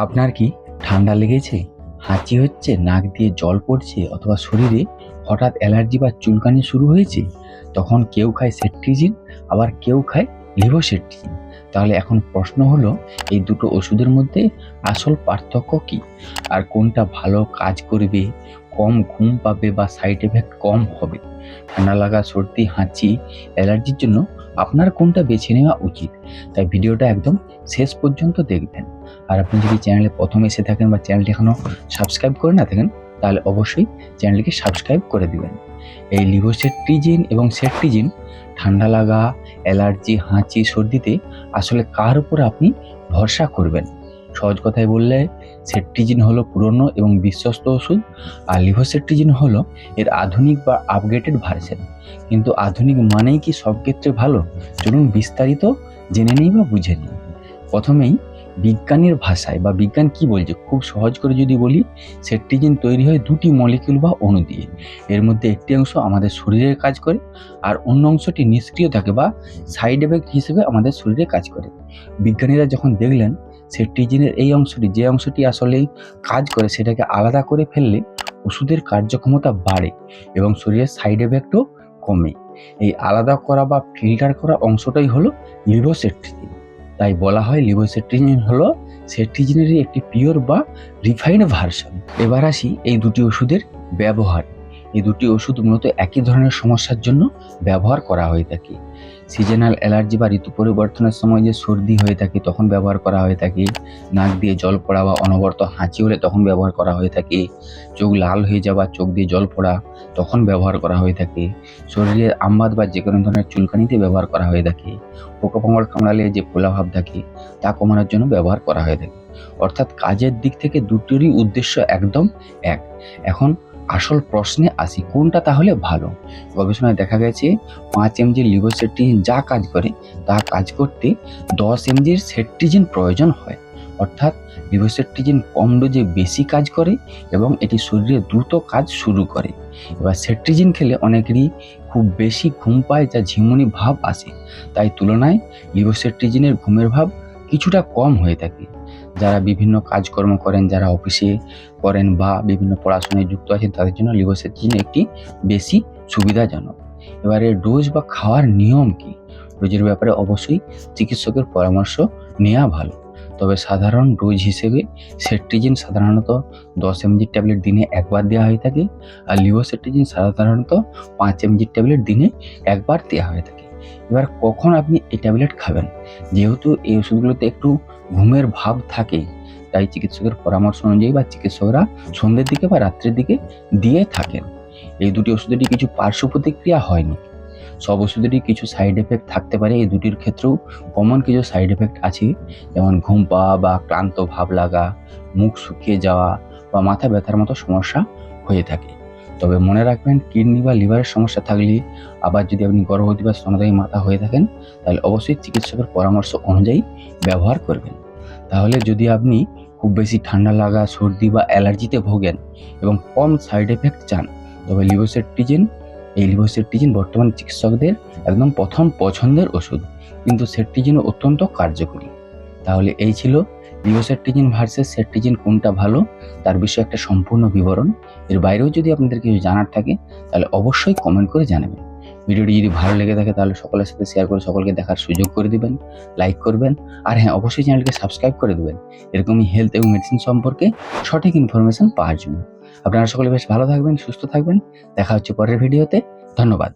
আপনার কি ঠান্ডা লেগেছে? হাঁচি হচ্ছে, নাক দিয়ে জল পড়ছে অথবা শরীরে হঠাৎ অ্যালার্জি বা চুলকানি শুরু হয়েছে? তখন কেউ খায় সেট্রিজিন, আবার কেউ খায় লিভোসেট্রিজিন। তাহলে এখন প্রশ্ন হলো, এই দুটো ওষুধের মধ্যে আসল পার্থক্য কি? আর কোনটা ভালো কাজ করবে, কম ঘুম পাবে বা সাইড এফেক্ট কম হবে? ঠান্ডা লাগা, সর্দি, হাঁচি, অ্যালার্জির জন্য আপনার কোনটা বেছে নেওয়া উচিত? তাই ভিডিওটা একদম শেষ পর্যন্ত দেখবেন। আর আপনি যদি চ্যানেলে প্রথম এসে থাকেন বা চ্যানেলটি এখনও সাবস্ক্রাইব করে না থাকেন, তাহলে অবশ্যই চ্যানেলটিকে সাবস্ক্রাইব করে দিবেন। এই লিভোসেট্রিজিন এবং সেট্রিজিন, ঠান্ডা লাগা, অ্যালার্জি, হাঁচি, সর্দিতে আসলে কার উপর আপনি ভরসা করবেন? সহজ কথায় বললে সেট্রিজিন হলো পুরনো এবং বিশ্বস্ত ওষুধ, আর লিভোসেট্রিজিন হলো এর আধুনিক বা আপগ্রেডেড ভার্সন কিন্তু আধুনিক মানেই কি সব ক্ষেত্রে ভালো? চলুন বিস্তারিত জেনে নিই বা বুঝে নিই। প্রথমেই, বিজ্ঞানের ভাষায় বা বিজ্ঞান কি বলছে? খুব সহজ করে যদি বলি সেট্রিজিন তৈরি হয় দুটি মলিকিউল বা অণু দিয়ে। এর মধ্যে একটি অংশ আমাদের শরীরে কাজ করে, আর অন্য অংশটি নিষ্ক্রিয় থাকে বা সাইড এফেক্ট হিসেবে আমাদের শরীরে কাজ করে। বিজ্ঞানীরা যখন দেখলেন সেট্রিজিনের এই অংশটি, যে অংশটি আসলেই কাজ করে সেটাকে আলাদা করে ফেললে ওষুধের কার্যক্ষমতা বাড়ে এবং শরীরের সাইড এফেক্টও কমে। এই আলাদা করা বা ফিল্টার করা অংশটাই হলো লিভোসেট্রিজিন তাই বলা হয় লিভোসেট্রিজিন হলো সেট্রিজিনেরই একটি পিওর বা রিফাইন্ড ভার্সন এবার আসি এই দুটি ওষুধের ব্যবহার। এই দুটি ওষুধ মূলত একই ধরনের সমস্যার জন্য ব্যবহার করা হয়ে থাকে। সিজনাল অ্যালার্জি বা ঋতু পরিবর্তনের সময় যে সর্দি হয়ে থাকে তখন ব্যবহার করা হয়ে থাকে। নাক দিয়ে জল পড়া বা অনবরত হাঁচি হলে তখন ব্যবহার করা হয়ে থাকে। চোখ লাল হয়ে যাওয়া চোখ দিয়ে জল পড়া তখন ব্যবহার করা হয়ে থাকে। শরীরে আমবাদ বা যে কোনো ধরনের চুলকানিতে ব্যবহার করা হয়ে থাকে। পোকামাকড় কামড়ালে যে ফোলাভাব থাকে তা কমানোর জন্য ব্যবহার করা হয়ে থাকে। অর্থাৎ কাজের দিক থেকে দুটোরই উদ্দেশ্য একদম এক। এখন আসল প্রশ্নে আসি, কোনটা তাহলে ভালো? গবেষণায় দেখা গেছে, পাঁচ এমজির লিভোসেট্রিজিন যা কাজ করে, তা কাজ করতে দশ এমজির সেট্রিজিন প্রয়োজন হয়। অর্থাৎ লিভোসেট্রিজিন কম ডোজে বেশি কাজ করে এবং এটি শরীরে দ্রুত কাজ শুরু করে। এবার সেট্রিজিন খেলে অনেকেরই খুব বেশি ঘুম পায় যা ঝিমুনি ভাব আসে। তাই তুলনায় লিভোসেট্রিজিনের ঘুমের ভাব কিছুটা কম হয়ে থাকে। যারা বিভিন্ন কাজকর্ম করেন, যারা অফিসে করেন বা বিভিন্ন পড়াশোনায় যুক্ত আছেন, তাদের জন্য লিভোসেট্রিজিন একটি বেশি সুবিধাজনক। এবারে ডোজ বা খাওয়ার নিয়ম কি? ডোজের ব্যাপারে অবশ্যই চিকিৎসকের পরামর্শ নেওয়া ভালো। তবে সাধারণ ডোজ হিসেবে সেট্রিজিন সাধারণত দশ এমজির ট্যাবলেট দিনে একবার দেওয়া হয়ে থাকে আর লিভোসেট্রিজিন সাধারণত পাঁচ এমজির ট্যাবলেট দিনে একবার দেওয়া হয়ে থাকে। এবার কখন আপনি এই ট্যাবলেট খাবেন? যেহেতু এই ওষুধগুলোতে একটু ঘুমের ভাব থাকে তাই চিকিৎসকের পরামর্শ অনুযায়ী বা চিকিৎসকরা সন্ধ্যের দিকে বা রাত্রের দিকে দিয়ে থাকেন। এই দুটি ওষুধেরই কিছু পার্শ্ব প্রতিক্রিয়া হয়নি। সব ওষুধেরই কিছু সাইড এফেক্ট থাকতে পারে। এই দুটির ক্ষেত্রেও কমন কিছু সাইড এফেক্ট আছে, যেমন ঘুম পাওয়া বা ক্লান্ত ভাব লাগা, মুখ শুকিয়ে যাওয়া বা মাথা ব্যথার মতো সমস্যা হয়ে থাকে। তবে মনে রাখবেন, কিডনি বা লিভারের সমস্যা থাকলে আবার যদি আপনি গর্ভবতী বা স্তনদায়ী মাথা হয়ে থাকেন, তাহলে অবশ্যই চিকিৎসকের পরামর্শ অনুযায়ী ব্যবহার করবেন। তাহলে যদি আপনি খুব বেশি ঠান্ডা লাগা, সর্দি বা অ্যালার্জিতে ভোগেন এবং কম সাইড এফেক্ট চান, তবে লিভোসেট্রিজিন এই লিভোসেট্রিজিন বর্তমান চিকিৎসকদের একদম প্রথম পছন্দের ওষুধ। কিন্তু সেট্রিজিনও অত্যন্ত কার্যকরী। তাহলে এই ছিল লিভোসেট্রিজিন ভার্সেস সেট্রিজিন কোনটা ভালো, তার বিষয়ে একটা সম্পূর্ণ বিবরণ। এর বাইরেও যদি আপনাদের কিছু জানার থাকে, তাহলে অবশ্যই কমেন্ট করে জানাবেন। ভিডিওটি যদি ভালো লেগে থাকে, তাহলে সকলের সাথে শেয়ার করে সকলকে দেখার সুযোগ করে দিবেন লাইক করবেন, আর হ্যাঁ অবশ্যই চ্যানেলকে সাবস্ক্রাইব করে দেবেন। এরকমই হেলথ এবং মেডিসিন সম্পর্কে সঠিক ইনফরমেশন পাওয়ার জন্য। আপনারা সকলে বেশ ভালো থাকবেন, সুস্থ থাকবেন। দেখা হচ্ছে পরের ভিডিওতে। ধন্যবাদ।